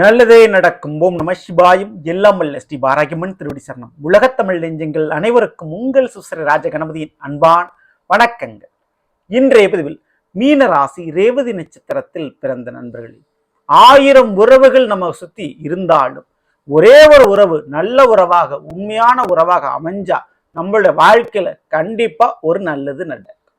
நல்லதே நடக்கும். ஓம் நம சிவாயும். எல்லாம் வல்ல ஸ்ரீ பாராகியம்மன் திருவடி சரணம். உலகத்தமிழ் நெஞ்சங்கள் அனைவருக்கும் உங்கள் சுசர ராஜ கணபதியின் அன்பான் வணக்கங்கள். இன்றைய பதிவில் மீன ராசி ரேவதி நட்சத்திரத்தில் பிறந்த நண்பர்களே ஆயிரம் உறவுகள் நம்ம சுத்தி இருந்தாலும் ஒரே ஒரு உறவு நல்ல உறவாக உண்மையான உறவாக அமைஞ்சா நம்மளோட வாழ்க்கையில கண்டிப்பா ஒரு நல்லது நடக்கும்.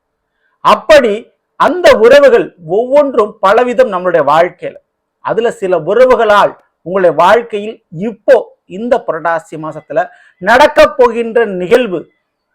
அப்படி அந்த உறவுகள் ஒவ்வொன்றும் பலவிதம் நம்மளுடைய வாழ்க்கையில அதுல சில உறவுகளால் உங்களுடைய வாழ்க்கையில் இப்போ இந்த புரட்டாசி மாசத்துல நடக்க போகின்ற நிகழ்வு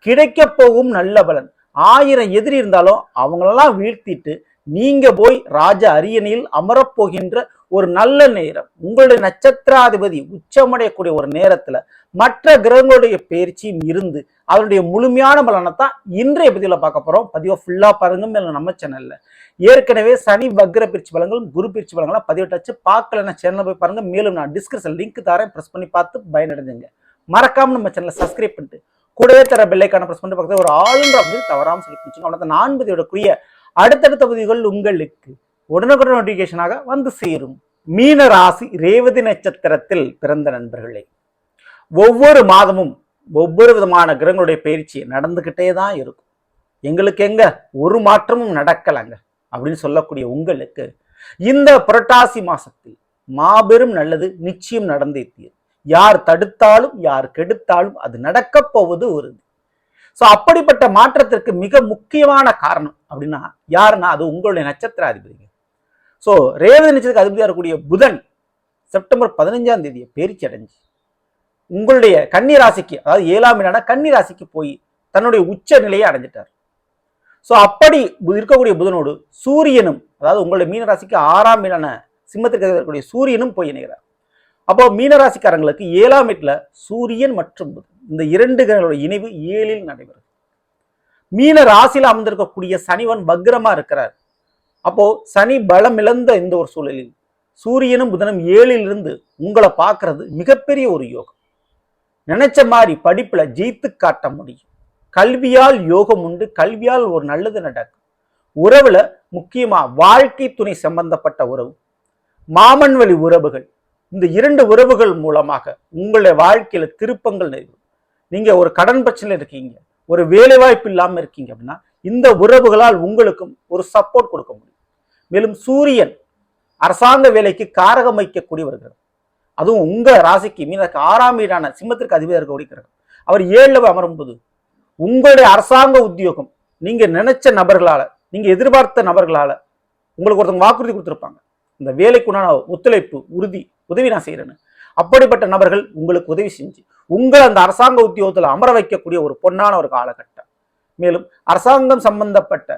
கிடைக்க போகும் நல்ல பலன். ஆயிரம் எதிரி இருந்தாலும் அவங்களெல்லாம் வீழ்த்திட்டு நீங்க போய் ராஜ அரியணையில் அமரப்போகின்ற ஒரு நல்ல நேரம். உங்களுடைய நட்சத்திராதிபதி உச்சமடையக்கூடிய ஒரு நேரத்துல மற்ற கிரகங்களுடைய பயிற்சியும் இருந்து அதனுடைய முழுமையான பலனை தான் இன்றைய பதிவில் பார்க்க போகிறோம் பதிவை ஃபுல்லாக பாருங்க மேல நம்ம சேனலில் ஏற்கனவே சனி வக்ர பிரிச்சு பலங்களும் குரு பிரிச்சு பலங்களும் பதிவிட்டாச்சு பார்க்கலன்னா சேனலில் போய் பாருங்கள் மேலும் நான் டிஸ்கிரிப்ஷன் லிங்க் தரேன். ப்ரெஸ் பண்ணி பார்த்து பயனடைஞ்சுங்க. மறக்காமல் நம்ம சேனலை சப்ஸ்கிரைப் பண்ணிட்டு கூடவே தர பெல்லைக்கான ப்ரெஸ் பண்ணிட்டு பக்கத்தில் ஒரு ஆளுன்ற அப்படி தவறாமல் சொல்லி பிடிச்சிங்க அவ்வளோ நான் பதிவிடக்கூடிய அடுத்தடுத்த பதிவுகள் உங்களுக்கு உடனுக்குடன் நோட்டிஃபிகேஷனாக வந்து சேரும். மீன ராசி ரேவதி நட்சத்திரத்தில் பிறந்த நண்பர்களே ஒவ்வொரு மாதமும் ஒவ்வொரு விதமான கிரகங்களுடைய பயிற்சி நடந்துக்கிட்டே தான் இருக்கும். எங்களுக்கு எங்க? ஒரு மாற்றமும் நடக்கலைங்க அப்படின்னு சொல்லக்கூடிய உங்களுக்கு இந்த புரட்டாசி மாசத்தில் மாபெரும் நல்லது நிச்சயம் நடந்தே தீரும். யார் தடுத்தாலும் யார் கெடுத்தாலும் அது நடக்கப் போவது உறுதி. ஸோ அப்படிப்பட்ட மாற்றத்திற்கு மிக முக்கியமான காரணம் அப்படின்னா யாருன்னா அது உங்களுடைய நட்சத்திர அதிபதிங்க ஸோ ரேவதி நட்சத்திரத்துக்கு அதிபதியாக இருக்கக்கூடிய புதன் செப்டம்பர் பதினஞ்சாம் தேதியை பேரிச்சடைஞ்சு உங்களுடைய கன்னி ராசிக்கு அதாவது ஏழாம் இடான கன்னிராசிக்கு போய் தன்னுடைய உச்ச நிலையை அடைஞ்சிட்டார். ஸோ அப்படி இருக்கக்கூடிய புதனோடு சூரியனும் அதாவது உங்களுடைய மீனராசிக்கு ஆறாம் இடான சிம்மத்திற்கு இருக்கக்கூடிய சூரியனும் போய் இணைகிறார். அப்போ மீனராசிக்காரங்களுக்கு ஏழாம் வீட்டில் சூரியன் மற்றும் புதன் இந்த இரண்டு கிரகங்களோட இணைவு ஏழில் நடைபெறும் மீன ராசியில் அமர்ந்திருக்கக்கூடிய சனிவன் வக்ரமா இருக்கிறார். அப்போ சனி பலம் இழந்த இந்த ஒரு சூழலில் சூரியனும் புதனும் ஏழில் இருந்து உங்களை பார்க்கறது மிகப்பெரிய ஒரு யோகம். நினைச்ச மாதிரி படிப்புல ஜெயித்து காட்ட முடியும். கல்வியால் யோகம் உண்டு. கல்வியால் ஒரு நல்லது நடக்கும். உறவுல முக்கியமா வாழ்க்கை துணை சம்பந்தப்பட்ட உறவு. மாமன் வழி உறவுகள். இந்த இரண்டு உறவுகள் மூலமாக உங்களுடைய வாழ்க்கையில திருப்பங்கள் நிறைவு நீங்க ஒரு கடன் பிரச்சனை இருக்கீங்க. ஒரு வேலை வாய்ப்பு இல்லாம இருக்கீங்க அப்படின்னா இந்த உறவுகளால் உங்களுக்கும் ஒரு சப்போர்ட் கொடுக்க முடியும். மேலும் சூரியன் அரசாங்க வேலைக்கு காரகம் வைக்கக்கூடிய வருகிறது அதுவும் உங்கள் ராசிக்கு மீனக்கு ஆறாம் வீடான சிம்மத்திற்கு அதிபதியாக இருக்கக்கூடிய கிரகம். அவர் ஏழில் அமரும்போது உங்களுடைய அரசாங்க உத்தியோகம் நீங்கள் நினைச்ச நபர்களால் நீங்கள் எதிர்பார்த்த நபர்களால் உங்களுக்கு ஒருத்தவங்க வாக்குறுதி கொடுத்துருப்பாங்க. இந்த வேலைக்குண்டான ஒத்துழைப்பு உறுதி உதவி நான் செய்கிறேன்னு அப்படிப்பட்ட நபர்கள் உங்களுக்கு உதவி செஞ்சு உங்களை அந்த அரசாங்க உத்தியோகத்தில் அமர வைக்கக்கூடிய ஒரு பொன்னான ஒரு காலகட்டம். மேலும் அரசாங்கம் சம்பந்தப்பட்ட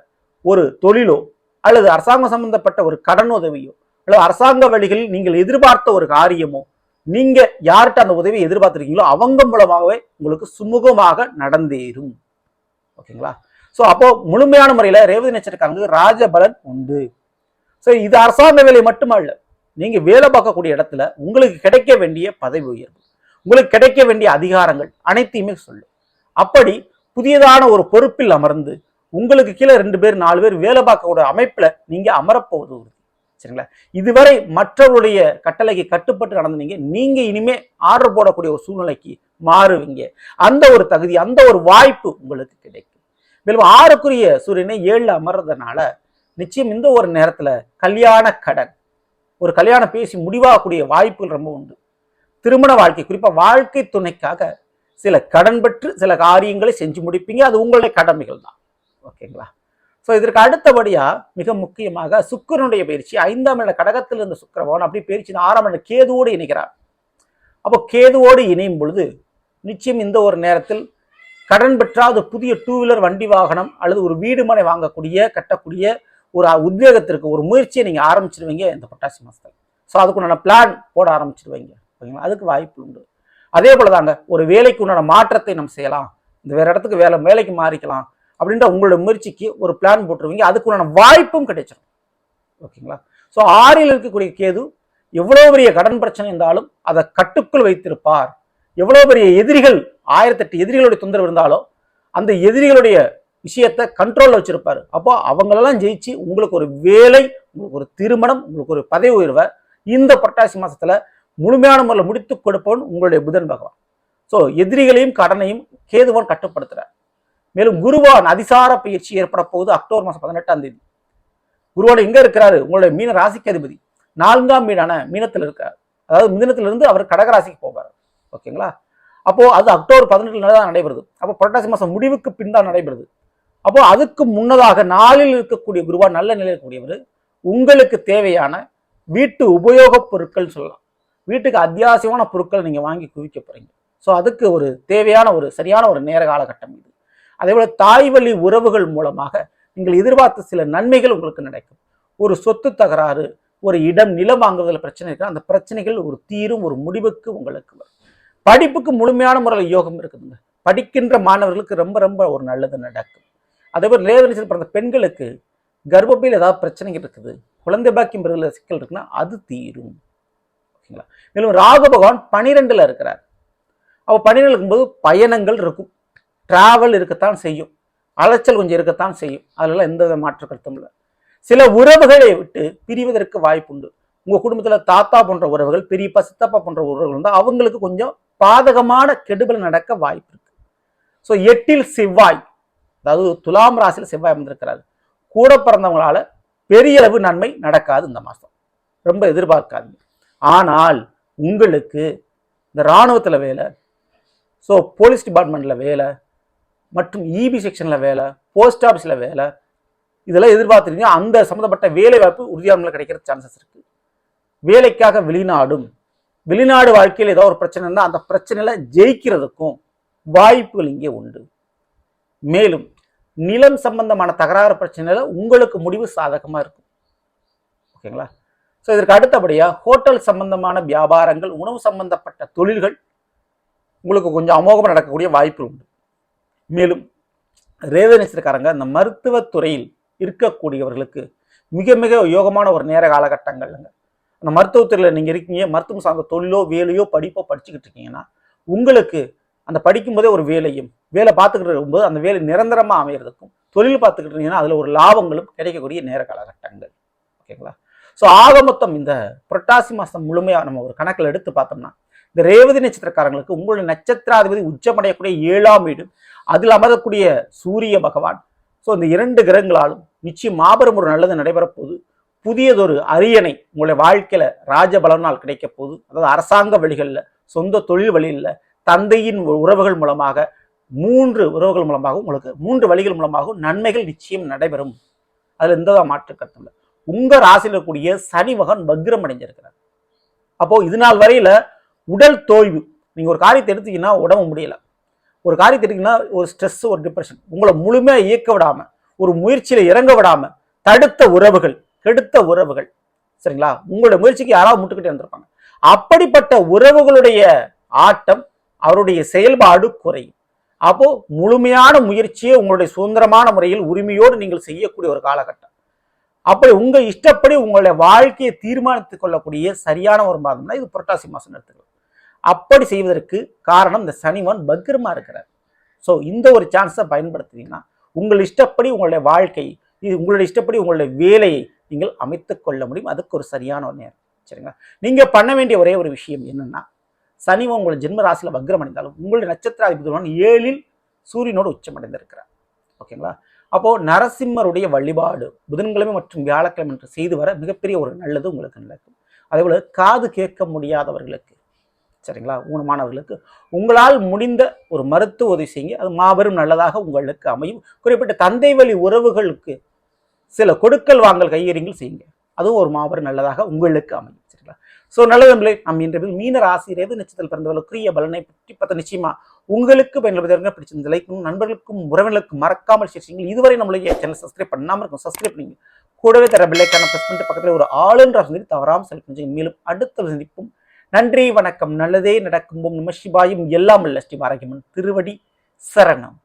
ஒரு தொழிலோ அல்லது அரசாங்கம் சம்பந்தப்பட்ட ஒரு கடன் உதவியோ அல்லது அரசாங்க வழிகளில் நீங்கள் எதிர்பார்த்த ஒரு காரியமோ நீங்க யார்கிட்ட அந்த உதவியை எதிர்பார்த்திருக்கீங்களோ அவங்க மூலமாகவே உங்களுக்கு சுமூகமாக நடந்தேறும். ஓகேங்களா? ஸோ அப்போ முழுமையான முறையில் ரேவதி நட்சத்திரக்காரங்களுக்கு ராஜபலன் உண்டு. ஸோ இது அரசாங்க வேலை மட்டுமல்ல. நீங்க வேலை பார்க்கக்கூடிய இடத்துல உங்களுக்கு கிடைக்க வேண்டிய பதவி உயர்வு உங்களுக்கு கிடைக்க வேண்டிய அதிகாரங்கள் அனைத்தையுமே சொல்லும் அப்படி புதியதான ஒரு பொறுப்பில் அமர்ந்து உங்களுக்கு கீழே ரெண்டு பேர் நாலு பேர் வேலை பார்க்கக்கூடிய அமைப்பில் நீங்க அமரப்போவது உறுதி. சரிங்களா? இதுவரை மற்றவருடைய கட்டளைக்கு கட்டுப்பட்டு நடந்தீங்க நீங்க இனிமே ஆர்டர் போடக்கூடிய ஒரு சூழ்நிலைக்கு மாறுவீங்க. அந்த ஒரு தகுதி அந்த ஒரு வாய்ப்பு உங்களுக்கு கிடைக்கும். மேலும் ஆறுக்குரிய சூரியனை ஏழில் அமர்றதுனால நிச்சயம் இந்த ஒரு நேரத்தில் கல்யாண கடன் ஒரு கல்யாணம் பேசி முடிவாகக்கூடிய வாய்ப்புகள் ரொம்ப உண்டு. திருமண வாழ்க்கை குறிப்பாக வாழ்க்கை துணைக்காக சில கடன் பெற்று சில காரியங்களை செஞ்சு முடிப்பீங்க. அது உங்களுடைய கடமைகள் தான் ஓகேங்களா? ஸோ இதற்கு அடுத்தபடியாக மிக முக்கியமாக சுக்கிரனுடைய பயிற்சி ஐந்தாம் இட கடகத்தில் இருந்த சுக்கரபவன் அப்படி பயிற்சி ஆறாம் இட கேதுவோடு இணைக்கிறார் அப்போ கேதுவோடு இணையும் பொழுது நிச்சயம் இந்த ஒரு நேரத்தில் கடன் பெற்றாத புதிய டூ வீலர் வண்டி வாகனம் அல்லது ஒரு வீடு மனை வாங்கக்கூடிய கட்டக்கூடிய ஒரு உத்வேகத்திற்கு ஒரு முயற்சியை நீங்கள் ஆரம்பிச்சிருவீங்க இந்த பொட்டாசி மாதத்தில் ஸோ அதுக்குண்டான பிளான் போட ஆரம்பிச்சிருவீங்க. ஓகேங்களா? அதுக்கு வாய்ப்பு உண்டு. அதே போல தாங்க ஒரு வேலைக்கு உண்டான மாற்றத்தை நம்ம செய்யலாம். இந்த வேறு இடத்துக்கு வேலை வேலைக்கு மாறிக்கலாம். அப்படின்ற உங்களோட முயற்சிக்கு ஒரு பிளான் போட்டுருவீங்க. அதுக்குள்ளான வாய்ப்பும் கிடைச்சிடும் ஓகேங்களா? ஸோ ஆறில் இருக்கக்கூடிய கேது எவ்வளோ பெரிய கடன் பிரச்சனை இருந்தாலும் அதை கட்டுக்குள் வைத்திருப்பார். எவ்வளோ பெரிய எதிரிகள் ஆயிரத்தெட்டு எதிரிகளுடைய தொந்தரவு இருந்தாலும் அந்த எதிரிகளுடைய விஷயத்தை கண்ட்ரோலில் வச்சுருப்பார். அப்போ அவங்களெல்லாம் ஜெயிச்சு உங்களுக்கு ஒரு வேலை உங்களுக்கு ஒரு திருமணம் உங்களுக்கு ஒரு பதவி உயர்வை இந்த புரட்டாசி மாதத்தில் முழுமையான முறையில் முடித்து கொடுப்பவன் உங்களுடைய புதன் பகவான். ஸோ எதிரிகளையும் கடனையும் கேதுவான் கட்டுப்படுத்துகிறார் மேலும் குருவான் அதிசார பயிற்சி ஏற்பட போகுது அக்டோபர் மாதம் பதினெட்டாம் தேதி. குருவான் எங்க இருக்கிறாரு? உங்களுடைய மீன ராசிக்கு அதிபதி. நான்காம் மீனான மீனத்தில் இருக்கார். அதாவது மிதினத்திலிருந்து அவர் கடகராசிக்கு போவார். ஓகேங்களா? அப்போ அது அக்டோபர் பதினெட்டுல தான் நடைபெறுது. அப்போ புரட்டாசி மாசம் முடிவுக்கு பின் தான் நடைபெறுது. அப்போ அதுக்கு முன்னதாக நாளில் இருக்கக்கூடிய குருவா நல்ல நிலையில் இருக்கக்கூடியவர் உங்களுக்கு தேவையான வீட்டு உபயோகப் பொருட்கள் சொல்லலாம். வீட்டுக்கு அத்தியாவசியமான பொருட்கள் நீங்க வாங்கி குவிக்க போறீங்க. ஸோ அதுக்கு ஒரு தேவையான ஒரு சரியான ஒரு நேர காலகட்டம் இது. அதே போல் தாய் வழி உறவுகள் மூலமாக நீங்கள் எதிர்பார்த்த சில நன்மைகள் உங்களுக்கு நடக்கும். ஒரு சொத்து தகராறு ஒரு இடம் நிலம் வாங்குவதில் பிரச்சனை இருக்கு? அந்த பிரச்சனைகள் ஒரு தீரும் ஒரு முடிவுக்கு உங்களுக்கு வரும். படிப்புக்கு முழுமையான முறையில் யோகம் இருக்குதுங்க. படிக்கின்ற மாணவர்களுக்கு ரொம்ப ரொம்ப ஒரு நல்லது நடக்கும். அதே போல் லேவனிசல் பிறந்த பெண்களுக்கு கர்ப்பப்பையில் ஏதாவது பிரச்சனைகள் இருக்குது குழந்தை பாக்கியம் பிறகு சிக்கல் இருக்குன்னா அது தீரும். ஓகேங்களா? மேலும் ராகு பகவான் பனிரெண்டில் இருக்கிறார். அப்போ பனிரெண்டு இருக்கும்போது பயணங்கள் இருக்கும். ட்ராவல் இருக்கத்தான் செய்யும். அலைச்சல் கொஞ்சம் இருக்கத்தான் செய்யும். அதிலெல்லாம் எந்த வித மாற்று கருத்தும் இல்லை. சில உறவுகளை விட்டு பிரிவதற்கு வாய்ப்புண்டு. உங்கள் குடும்பத்தில் தாத்தா போன்ற உறவுகள் பெரியப்பா சித்தப்பா போன்ற உறவுகள் இருந்தால் அவங்களுக்கு கொஞ்சம் பாதகமான கெடுதல் நடக்க வாய்ப்பு இருக்கு. ஸோ எட்டில் செவ்வாய் அதாவது துலாம் ராசியில் செவ்வாய் வந்திருக்கிறாரு கூட பிறந்தவங்களால பெரிய அளவு நன்மை நடக்காது இந்த மாதம் ரொம்ப எதிர்பார்க்காதீங்க. ஆனால் உங்களுக்கு இந்த இராணுவத்தில் வேலை ஸோ போலீஸ் டிபார்ட்மெண்ட்டில் வேலை மற்றும் இபி செக்ஷனில் வேலை போஸ்ட் ஆஃபீஸில் வேலை இதெல்லாம் எதிர்பார்த்துருங்க அந்த சம்மந்தப்பட்ட வேலை வாய்ப்பு உறுதியான கிடைக்கிற சான்சஸ் இருக்குது வேலைக்காக வெளிநாடும். வெளிநாடு வாழ்க்கையில் ஏதோ ஒரு பிரச்சனை இருந்தால் அந்த பிரச்சனையில் ஜெயிக்கிறதுக்கும் வாய்ப்புகள் இங்கே உண்டு. மேலும் நிலம் சம்பந்தமான தகராறு பிரச்சனையில் உங்களுக்கு முடிவு சாதகமாக இருக்கும். ஓகேங்களா? ஸோ இதற்கு அடுத்தபடியாக ஹோட்டல் சம்பந்தமான வியாபாரங்கள் உணவு சம்பந்தப்பட்ட தொழில்கள் உங்களுக்கு கொஞ்சம் அமோகமாக நடக்கக்கூடிய வாய்ப்பு உண்டு. மேலும் ரேவநேசக்காரங்க இந்த மருத்துவத்துறையில் இருக்கக்கூடியவர்களுக்கு மிக மிக யோகமான ஒரு நேர காலகட்டங்கள்ங்க. அந்த மருத்துவத்துறையில் நீங்கள் இருக்கீங்க மருத்துவம் சார்ந்த தொழிலோ வேலையோ படிப்போ படிச்சுக்கிட்டு இருக்கீங்கன்னா உங்களுக்கு அந்த படிக்கும்போதே ஒரு வேலையும் வேலை பார்த்துக்கிட்டு இருக்கும்போது அந்த வேலை நிரந்தரமாக அமையிறதுக்கும் தொழில் பார்த்துக்கிட்டு இருந்தீங்கன்னா அதில் ஒரு லாபங்களும் கிடைக்கக்கூடிய நேர காலகட்டங்கள். ஓகேங்களா? ஸோ ஆக மொத்தம் இந்த புரட்டாசி மாதம் முழுமையாக நம்ம ஒரு கணக்கில் எடுத்து பார்த்தோம்னா இந்த ரேவதி நட்சத்திரக்காரங்களுக்கு உங்களுடைய நட்சத்திராதிபதி உச்சமடையக்கூடிய ஏழாம் வீடு அதில் அமரக்கூடிய சூரிய பகவான். ஸோ இந்த இரண்டு கிரகங்களாலும் நிச்சயம் மாபெரும் ஒரு நல்லது நடைபெறப்போகுது புதியதொரு அரியணை உங்களுடைய வாழ்க்கையில் ராஜபலனால் கிடைக்க போகுது அதாவது அரசாங்க வழிகளில் சொந்த தொழில் வழியில் தந்தையின் உறவுகள் மூலமாக மூன்று உறவுகள் மூலமாகவும் உங்களுக்கு மூன்று வழிகள் மூலமாகவும் நன்மைகள் நிச்சயம் நடைபெறும். அதில் எந்த மாற்று கருத்தும் இல்லை உங்கள் ராசியில் இருக்கக்கூடிய சனி மகன் வக்ரம் அடைஞ்சிருக்கிறார். அப்போது இது நாள் வரையில் உடல் தோய்வு நீங்கள் ஒரு காரியத்தை எடுத்தீங்கன்னா உடம்பு முடியலை. ஒரு காரியத்தை ஒரு ஸ்ட்ரெஸ் ஒரு டிப்ரெஷன் உங்களை முழுமையாக இயக்க விடாமல் ஒரு முயற்சியில் இறங்க விடாமல் தடுத்த உறவுகள் கெடுத்த உறவுகள் சரிங்களா? உங்களுடைய முயற்சிக்கு யாராவது முட்டுக்கிட்டே இருந்திருப்பாங்க. அப்படிப்பட்ட உறவுகளுடைய ஆட்டம் அவருடைய செயல்பாடு குறையும். அப்போ முழுமையான முயற்சியை உங்களுடைய சுதந்திரமான முறையில் உரிமையோடு நீங்கள் செய்யக்கூடிய ஒரு காலகட்டம். அப்படி உங்கள் இஷ்டப்படி உங்களுடைய வாழ்க்கையை தீர்மானித்துக் கொள்ளக்கூடிய சரியான ஒரு மாதம்னா இது புரட்டாசி மாதம் எடுத்துக்கலாம். அப்படி செய்வதற்கு காரணம் இந்த சனிவன் பத்திரமா இருக்கிறார். ஸோ இந்த ஒரு சான்ஸை பயன்படுத்துனீங்கன்னா உங்கள் இஷ்டப்படி உங்களுடைய வாழ்க்கை இது உங்களுடைய இஷ்டப்படி உங்களுடைய வேலையை நீங்கள் அமைத்து கொள்ள முடியும். அதுக்கு ஒரு சரியான ஒரு நேரம். சரிங்களா? நீங்கள் பண்ண வேண்டிய ஒரே ஒரு விஷயம் என்னென்னா சனிவன் உங்களை ஜென்ம ராசியில் வக்ரம் அடைந்தாலும் உங்களுடைய நட்சத்திராதிபதியுடன் ஏழில் சூரியனோடு உச்சம் அடைந்திருக்கிறார் ஓகேங்களா? அப்போது நரசிம்மருடைய வழிபாடு புதன்கிழமை மற்றும் வியாழக்கிழமை என்று செய்து வர மிகப்பெரிய ஒரு நல்லது உங்களுக்கு நடக்கும். அதேபோல் காது கேட்க முடியாதவர்களுக்கு சரிங்களா? ஊனமானவர்களுக்கு உங்களால் முடிந்த ஒரு மருத்துவ உதவி செய்யுங்க. அது மாபெரும் நல்லதாக உங்களுக்கு அமையும். குறிப்பிட்ட தந்தை வழி உறவுகளுக்கு சில கொடுக்கல் வாங்கல் கையெறிங்கள் செய்யுங்க. அதுவும் ஒரு மாபெரும் நல்லதாக உங்களுக்கு அமையும். சரிங்களா? ஸோ நல்லது நம்மளே நம் இன்றைய மீன ராசி ரேது நட்சத்திரத்தில் பிறந்தவர்களுக்குரிய பலனை பற்றி பார்த்த நிச்சயமா உங்களுக்கு பயன்படுத்த பிடிச்சிருந்த லைக்கும் நண்பர்களுக்கும் உறவினர்களுக்கும் மறக்காமல் சேர்ச்சிங்க இதுவரை நம்மளுடைய சேனல் சப்ஸ்கிரைப் பண்ணாமல் இருக்கும். சப்ஸ்கிரைப் பண்ணீங்க. கூடவே தர பிள்ளைக்கான ப்ரெஸ் பண்ணிட்டு பக்கத்தில் ஒரு ஆளுன்ற சொல்லி தவறாமல் செலக்ட் மேலும் அடுத்த சந்திப்பும் நன்றி வணக்கம். நல்லதே நடக்கும் நம சிவாயும். எல்லாம் இல்ல ஸ்ரீ திருவடி சரணம்.